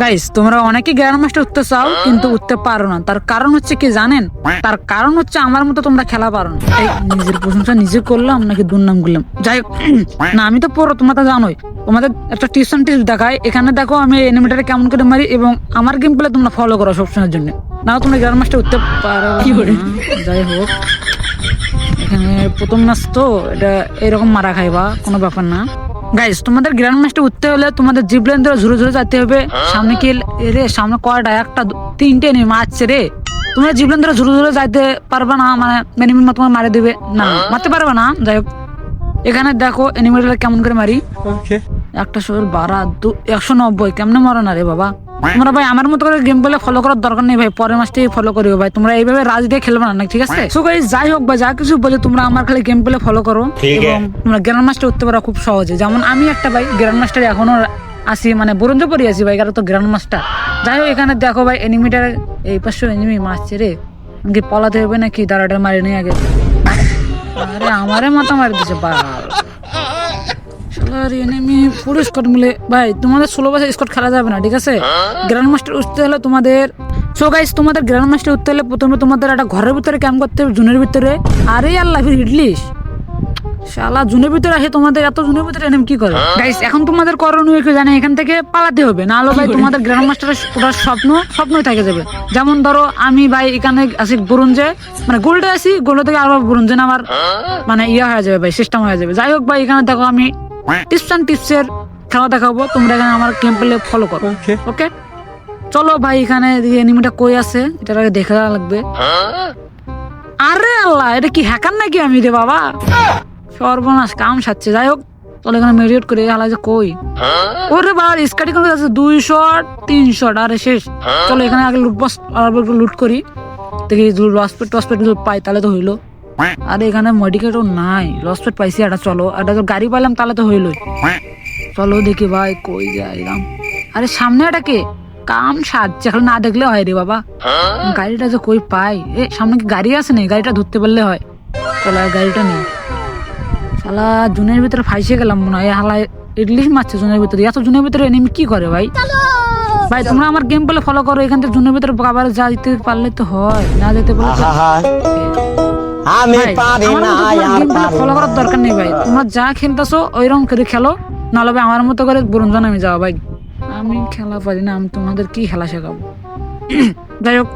Guys তোমরা অনেকে grand master উঠতে চাও কিন্তু উঠতে পারো না। তার কারণ হচ্ছে কি জানেন? তার কারণ হচ্ছে আমার মতো তোমরা খেলা পারো না। এই নিজের প্রশংসা নিজে করলাম নাকি দুর্নাম করলাম। যাই না আমি তো পড়ো তোমরা তো জানোই। তোমাদের একটা টিউশন টিপস দেখায় এখানে দেখো আমি এনিমেটারে কেমন করে মারি এবং আমার গেম প্লে তোমরা ফলো করো সবসময়ের জন্য। না তোমরা গ্র্যান্ড মাস্টার উঠতে পারো কি করে যাই হোক এখানে প্রথম ম্যাচ তো এটা এরকম মারা খাইবা কোনো ব্যাপার না। গাইস তোমাদের গ্র্যান্ড মাস্টার উঠতে হলে তোমাদের জিবলেন ধরে ঝুরে ঝুরে যেতে হবে। সামনে কি রে সামনে কয়টা? একটা তিনটে নেই মারছে রে। তোমরা জিবলেন ধরে ঝুরে ঝুরে যাইতে পারবে না মানে মিনিমাম তোমার মারে দিবে। না মারতে পারবে না যাই হোক। এখানে দেখো এনিমিটা কেমন করে মারি। একটা শরীর বারা দু একশো নব্বই কেমনে মরে না রে বাবা? তোমরা ভাই আমার মতো করে গেম বলে ফলো করার দরকার নেই ভাই পরের মাসটি ফলো করিও ভাই। তোমরা এইভাবে রাজ দিয়ে খেলবে না ঠিক আছে? সো গাইস যাই হোক বা যা কিছু বলে তোমরা আমার খালি গেম বলে ফলো করো। এবং তোমরা গ্র্যান্ড মাস্টার উঠতে পারো খুব সহজে। যেমন আমি একটা ভাই গ্র্যান্ড মাস্টার এখনও আসি মানে বরঞ্জ পরি আছি ভাই কারণ তো গ্র্যান্ড মাস্টার যাই হোক এখানে দেখো ভাই এনিমিটার এই পাশে এনিমি মারছে রে। কি পলাতে হবে নাকি? দাঁড়াটা মারি নিয়ে আগে। আরে আমারে মাথা মারি দিছে বা শালার এনিমি পুরো স্কট মিলে, ভাই, তোমাদের ষোলো বছর স্কট খেলা যাবে না, ঠিক আছে? গ্র্যান্ড মাস্টার উঠতে হলে তোমাদের সো গাইস তোমাদের গ্র্যান্ড মাস্টার উঠতে হলে প্রথমে তোমাদের একটা ঘরের ভিতরে ক্যাম্প করতে হবে, জুনের ভিতরে। আরে আল্লাহ, ফির ইডলিশ। শালা, জুনের ভিতরে আসে তোমাদের, এত জুনের ভিতরে এনিমি কি করে গাইস এখন তোমাদের করণীয় কি জানে, এখান থেকে পালাতে হবে, না হলে ভাই তোমাদের গ্র্যান্ড মাস্টারের ওটার স্বপ্ন, স্বপ্নই থেকে যাবে। যেমন ধরো, আমি ভাই এখানে আছি ব্রোঞ্জে মানে গোল্ডে আছি গোল্ড থেকে আবার ব্রোঞ্জে আমার মানে ইয়ে হয়ে যাবে ভাই সিস্টেম হয়ে যাবে। যাই হোক ভাই, এখানে দেখো আমি টিপস অ্যান্ড টিপসের খেলা দেখাবো। তোমরা এখানে আমার গেম প্লে ফলো করো ওকে চলো ভাই এখানে এনিমিটা কই আছে? দেখা লাগবে। আরে আল্লাহ এটা কি হ্যাকার নাকি আমি রে বাবা? সর্বনাশ কাম সাচ্ছে যাই হোক চলো এখানে মেরিয়েট করে। হালা যে কই? ওরে বাবা স্কাটি করে আছে দুই শট তিন শট আরে শেষ। চলো এখানে আগে লুট বস লুট করি। দেখি লসপেট টসপেট পাই তাহলে তো হইল। আরে এখানে মেডিকেটও নাই। লসপেট পাইছি এটা চলো। এটা তো গাড়ি পাইলাম তাহলে তো হইল চলো দেখি ভাই কই যাইলাম আরে সামনে এটা কে? কাম সাজছে এখন না দেখলে হয় রে বাবা। গাড়িটা যে কই পাই? এ সামনে কি গাড়ি আছে না গাড়িটা ধরতে পারলে হয়। চলো আর গাড়িটা নেই শালা জুনের ভিতরে ফাইসে গেলাম মনে হয়। হালা ইডলিশ মারছে জুনের ভিতরে। এত জুনের ভিতরে এনিমি কি করে ভাই? ভাই তোমরা আমার গেম বলে ফলো করো। এখান থেকে জুনের ভিতরে আবার যাইতে পারলে তো হয়। না যেতে পারলে আমি পারি না play করার দরকার নেই ভাই। তোমরা যা খেলতেছো ওইরকম করে খেলো। নাহলে ভাই আমার মতো করে বরঞ্জন আমি যাওয়া ভাই। আমি খেলা পারি না আমি তোমাদের কি খেলা শেখাবো? যাই হোক